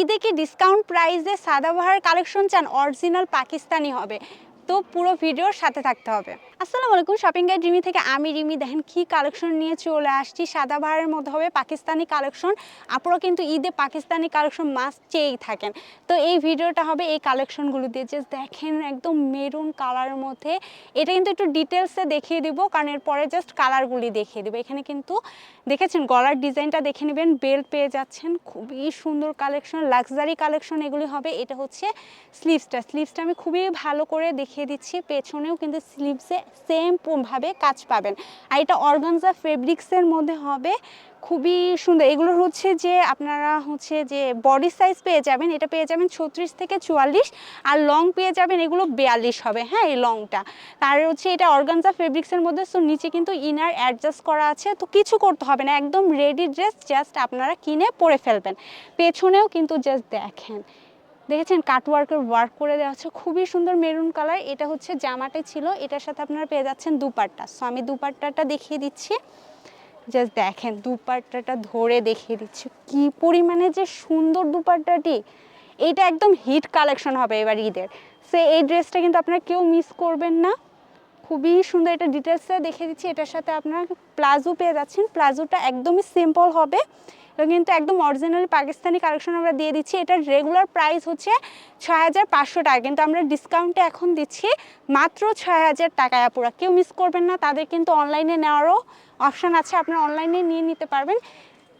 ঈদে কি ডিসকাউন্ট প্রাইসে সাদাবাহার কালেকশন চান? অরিজিনাল পাকিস্তানি হবে। তো পুরো ভিডিওর সাথে থাকতে হবে। আসসালামু আলাইকুম শপিং গাইড রিমি থেকে আমি রিমি। দেখেন কি কালেকশন নিয়ে চলে আসছি। সাদা সাদাবাহারের মধ্যে হবে পাকিস্তানি কালেকশন আপনারা কিন্তু ঈদে পাকিস্তানি কালেকশন মাস্ট চেয়েই থাকেন। তো এই ভিডিওটা হবে এই কালেকশনগুলো দিয়ে। জাস্ট দেখেন একদম মেরুন কালারের মধ্যে। এটা কিন্তু একটু ডিটেলসে দেখিয়ে দিব, কারণ এরপরে জাস্ট কালারগুলি দেখিয়ে দিব। এখানে কিন্তু দেখেছেন, গলার ডিজাইনটা দেখে নেবেন বেল্ট পেয়ে যাচ্ছেন। খুবই সুন্দর কালেকশন লাক্সারি কালেকশন এগুলি হবে। এটা হচ্ছে স্লিভসটা স্লিভসটা আমি খুবই ভালো করে দেখিয়ে দিচ্ছি, পেছনেও কিন্তু স্লিভসে সেম ভাবে কাজ পাবেন। আর এটা অর্গানজা ফেব্রিক্সের মধ্যে হবে, খুবই সুন্দর। এগুলোর হচ্ছে যে আপনারা হচ্ছে যে বডি সাইজ পেয়ে যাবেন, এটা পেয়ে যাবেন ছত্রিশ থেকে চুয়াল্লিশ, আর লং পেয়ে যাবেন এগুলো বিয়াল্লিশ হবে হ্যাঁ এই লংটা তার হচ্ছে এটা অর্গানজা ফেব্রিক্সের মধ্যে সো নিচে কিন্তু ইনার অ্যাডজাস্ট করা আছে, তো কিছু করতে হবে না, একদম রেডি ড্রেস জাস্ট আপনারা কিনে পরে ফেলবেন। পেছনেও কিন্তু জাস্ট দেখেন। দেখেছেন কাটওয়ার্কের ওয়ার্ক করে দেওয়া হচ্ছে, খুবই সুন্দর মেরুন কালার। এটা হচ্ছে জামাটাই ছিল, এটার সাথে আপনারা পেয়ে যাচ্ছেন দুপাট্টা। সো আমি দুপাট্টাটা দেখিয়ে দিচ্ছি। জাস্ট দেখেন, দুপাট্টাটা ধরে দেখিয়ে দিচ্ছি। কি পরিমাণে যে সুন্দর দুপাট্টাটি! এটা একদম হিট কালেকশন হবে এবার ঈদের। সে এই ড্রেসটা কিন্তু আপনারা কেউ মিস করবেন না। খুবই সুন্দর এটা ডিটেলসে দেখে দিচ্ছি। এটার সাথে আপনারা প্লাজো পেয়ে যাচ্ছেন। প্লাজোটা একদমই সিম্পল হবে। কিন্তু একদম অরিজিনালি পাকিস্তানি কালেকশন আমরা দিয়ে দিচ্ছি। এটার রেগুলার প্রাইস হচ্ছে ছয় হাজার পাঁচশো টাকা। কিন্তু আমরা ডিসকাউন্টে এখন দিচ্ছি মাত্র ছয় হাজার টাকায় আপুরা। কেউ মিস করবেন না, তাদের কিন্তু অনলাইনে নেওয়ারও অপশান আছে। আপনারা অনলাইনে নিয়ে নিতে পারবেন।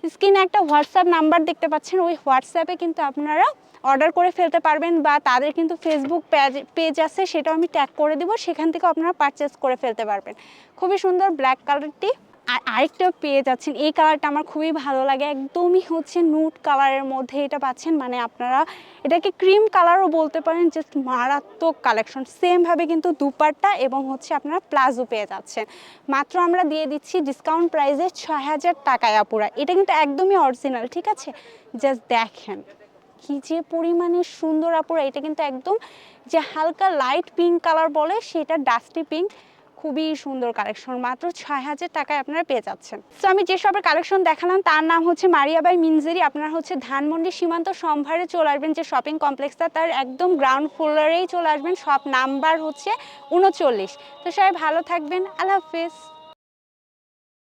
স্ক্রিনে একটা হোয়াটসঅ্যাপ নাম্বার দেখতে পাচ্ছেন। ওই হোয়াটসঅ্যাপে কিন্তু আপনারা অর্ডার করে ফেলতে পারবেন বা তাদের কিন্তু ফেসবুক পেজ পেজ আছে, সেটাও আমি ট্যাগ করে দেবো। সেখান থেকে আপনারা পারচেস করে ফেলতে পারবেন। খুবই সুন্দর ব্ল্যাক কালারটি আর আরেকটা পেয়ে যাচ্ছেন, এই কালারটা আমার খুবই ভালো লাগে। একদমই হচ্ছে নুট কালারের মধ্যে এটা পাচ্ছেন। মানে আপনারা এটাকে ক্রিম কালারও বলতে পারেন জাস্ট মারাত্মক কালেকশন সেমভাবে কিন্তু দুপাট্টা এবং হচ্ছে আপনারা প্লাজো পেয়ে যাচ্ছেন। মাত্র আমরা দিয়ে দিচ্ছি ডিসকাউন্ট প্রাইসে ছয় হাজার টাকায় আপুরা। এটা কিন্তু একদমই অরিজিনাল ঠিক আছে? জাস্ট দেখেন, কি যে পরিমাণে সুন্দর আপুরা। এটা কিন্তু একদম যে হালকা লাইট পিঙ্ক কালার বলে, সেটা ডাস্টি পিঙ্ক খুবই সুন্দর কালেকশন মাত্র ছয় হাজার টাকায় আপনারা পেয়ে যাচ্ছেন। তো আমি যে সবের কালেকশন দেখালাম, তার নাম হচ্ছে মারিয়াবাই মিনজেরি। আপনার হচ্ছে ধানমন্ডি সীমান্ত সম্ভারে চলে আসবেন যে শপিং কমপ্লেক্সটা তার একদম গ্রাউন্ড ফ্লোরেই চলে আসবেন। সব নাম্বার হচ্ছে উনচল্লিশ। তো সবাই ভালো থাকবেন। আল্লাহ হাফিজ।